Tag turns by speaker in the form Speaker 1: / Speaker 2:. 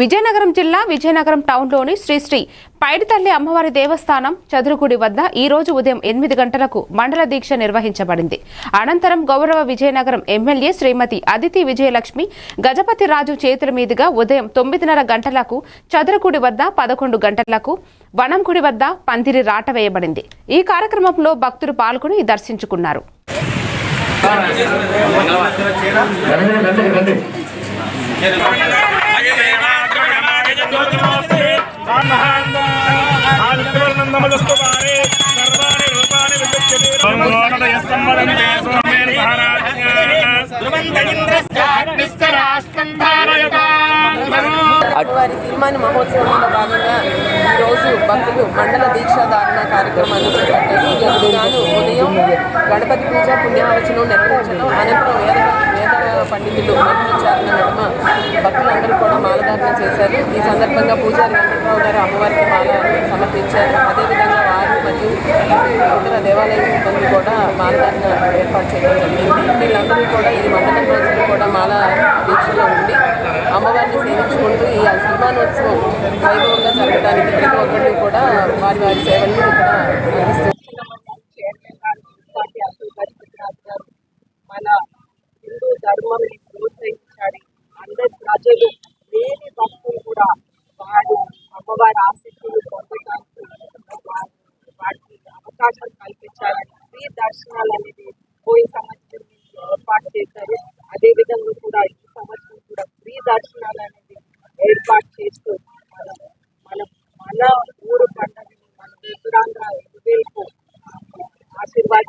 Speaker 1: విజయనగరం జిల్లా విజయనగరం టౌన్లోని శ్రీశ్రీ పైడితల్లి అమ్మవారి దేవస్థానం చదురుగుడి వద్ద ఈ రోజు ఉదయం ఎనిమిది గంటలకు మండల దీక్ష నిర్వహించబడింది. అనంతరం గౌరవ విజయనగరం ఎమ్మెల్యే శ్రీమతి అదితి విజయలక్ష్మి గజపతి రాజు చేతుల మీదుగా ఉదయం తొమ్మిదిన్నర గంటలకు చదురుగుడి వద్ద పదకొండు గంటలకు వనంగుడి వద్ద పందిరి రాట వేయబడింది. ఈ కార్యక్రమంలో భక్తులు పాల్గొని దర్శించుకున్నారు.
Speaker 2: రండి రండి రండి.
Speaker 3: వారి సినిమాని మహోత్సవంలో భాగంగా ఈరోజు భక్తులు మండల దీక్షాధారణ కార్యక్రమాన్ని చేపట్టారు. గాను ఉదయం గణపతి పూజ పుణ్యావచనం నిర్వహించడం అనంతరం వేద వేద పండితులు నిర్వహించారన్న నడుమ భక్తులందరూ కూడా మాలధారణ చేశారు. ఈ సందర్భంగా పూజారి వెంకట్రావు గారు అమ్మవారికి మాల సమర్పించారు. అదేవిధంగా వారు మరియు ఇతర దేవాలయ సిబ్బంది కూడా మాలధారణ ఏర్పాటు చేయడం జరిగింది. వీళ్ళందరూ కూడా ఈ మండలం రోజులు కూడా మాల దీక్షలో ఉండి అమ్మవారిని సేవించుకుంటూ ఈ సినిమానోత్సవం వైభవంగా జరగడానికి ప్రతి ఒక్కళ్ళు కూడా వారి వారి సేవలను ఇక్కడ అందిస్తూ
Speaker 4: మన హిందూ ధర్మంని ప్రోత్సహించాలి. అందరి ప్రజలు లేని భక్తులు కూడా వారు అమ్మవారి ఆసక్తిని పొందడానికి వా- వాటికి అవకాశం కల్పించాలని ఫ్రీ దర్శనాలు అనేది పోయిన సంవత్సరం నుంచి ఏర్పాటు చేశారు. అదేవిధంగా కూడా ఈ సంవత్సరం కూడా శ్రీ దర్శనాలు అనేది ಊರು ಕಣ್ಣಲ್ಲಿ ದುರಾಂಗ ಆಶೀರ್ವಾದ